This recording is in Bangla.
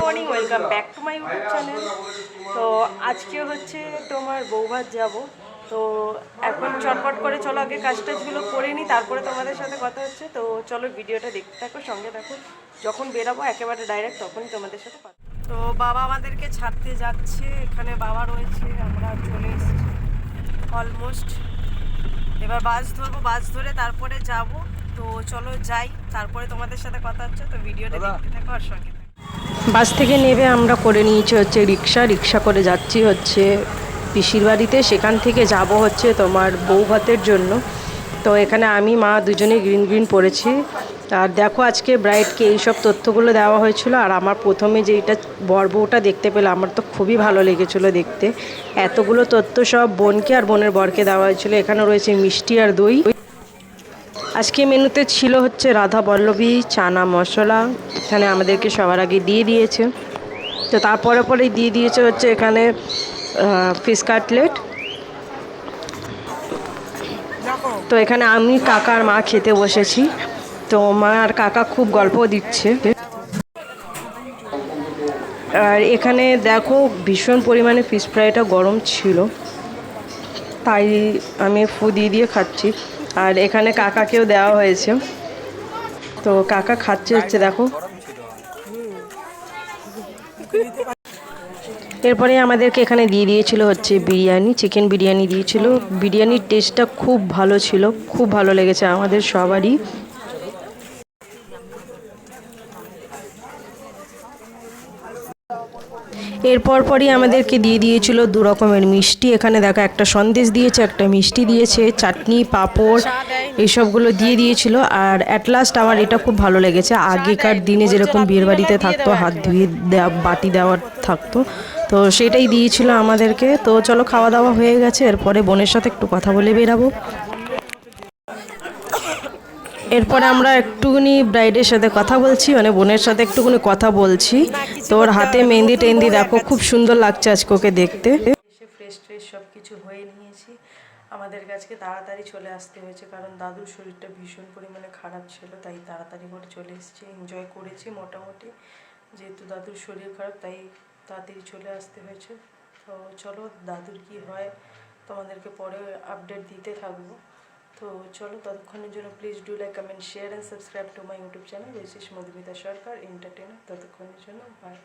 Morning welcome back to my YouTube channel তো আজকে হচ্ছে তোমার বৌভাত যাব। তো এখন চটপট করে চলো, আগে কাজ টাজগুলো করে নিই, তারপরে তোমাদের সাথে কথা হচ্ছে। তো চলো ভিডিওটা দেখতে থাকো, সঙ্গে থাকো। যখন বেরাবো, একেবারে ডাইরেক্ট তখনই তোমাদের সাথে তো বাবা আমাদেরকে ছাড়তে যাচ্ছে, এখানে বাবা রয়েছে, আমরা চলে এসেছি। অলমোস্ট এবার বাস ধরবো, বাস ধরে তারপরে যাব। তো চলো যাই তারপরে তোমাদের সাথে কথা হচ্ছে তো ভিডিওটা দেখতে থাকো আর সঙ্গে বাস থেকে নেবে আমরা করে নিয়েছি হচ্ছে রিক্সা রিক্সা করে যাচ্ছি হচ্ছে পিসির বাড়িতে সেখান থেকে যাব হচ্ছে তোমার বউ ভাতের জন্য। তো এখানে আমি মা দুজনে গ্রিন গ্রিন পরেছি। আর দেখো আজকে ব্রাইডকে এইসব তথ্যগুলো দেওয়া হয়েছিল আর আমার প্রথমে যেইটা বর বউটা দেখতে পেলে আমার তো খুবই ভালো লেগেছিলো দেখতে। এতগুলো তথ্য সব বোনকে আর বোনের বরকে দেওয়া হয়েছিল। এখানে রয়েছে মিষ্টি আর দই। আজকে মেনুতে ছিল হচ্ছে রাধা পল্লবী চানা মশলা, এখানে আমাদেরকে সবার আগে দিয়ে দিয়েছে। তো তারপরে পরেই দিয়ে দিয়েছে হচ্ছে এখানে ফিশ কাটলেট তো এখানে আমি, কাকা আর মা খেতে বসেছি। তো মা আর কাকা খুব গল্প দিচ্ছে। আর এখানে দেখো, ভীষণ পরিমাণে ফিশ ফ্রাইটা গরম ছিল। তাই আমি ফু দিয়ে দিয়ে খাচ্ছি। আর এখানে কাকাকেও দেওয়া হয়েছে। তো কাকা খাচ্ছে হচ্ছে, দেখো। এরপরে আমাদেরকে এখানে দিয়ে দিয়েছিল হচ্ছে বিরিয়ানি চিকেন বিরিয়ানি দিয়েছিল। বিরিয়ানির টেস্টটা খুব ভালো ছিল, খুব ভালো লেগেছে আমাদের সবারই। এরপর পরই আমাদেরকে দিয়ে দিয়েছিল দু রকমের মিষ্টি। এখানে দেখো একটা সন্দেশ দিয়েছে, একটা মিষ্টি দিয়েছে, চাটনি, পাঁপড় এইসবগুলো দিয়ে দিয়েছিল। আর অ্যাট লাস্ট আমার এটা খুব ভালো লেগেছে। আগেকার দিনে যেরকম বিয়ের বাড়িতে থাকতো, হাত ধুয়ে দেওয়া বাটি দেওয়ার থাকতো, তো সেটাই দিয়েছিল আমাদেরকে। তো চলো খাওয়া দাওয়া হয়ে গেছে। এরপরে বোনের সাথে একটু কথা বলে বেরাবো। এরপরে আমরা একটুখানি ব্রাইডের সাথে কথা বলছি মানে বোনের সাথে একটুখানি কথা বলছি। তোর হাতে মেহেন্দি টেন্দি দেখো, খুব সুন্দর লাগছে আজকে ওকে দেখতে। এসে ফ্রেশ ট্রেশ সব কিছু হয়ে নিয়েছি। আমাদের কাছে তাড়াতাড়ি চলে আসতে হয়েছে, কারণ দাদুর শরীরটা ভীষণ পরিমাণে খারাপ ছিল, তাই তাড়াতাড়ি করে চলে এসেছি এনজয় করেছি মোটামুটি। যেহেতু দাদুর শরীর খারাপ, তাই তাড়াতাড়ি চলে আসতে হয়েছে। তো চলো, দাদুর কি হয় তোমাদেরকে পরে আপডেট দিতে থাকব। তো চলো ততক্ষণের জন্য please do like comment share and subscribe to my YouTube channel বিশেষ মধুমিতা সরকার এন্টারটেনার ততক্ষণের জন্য বাই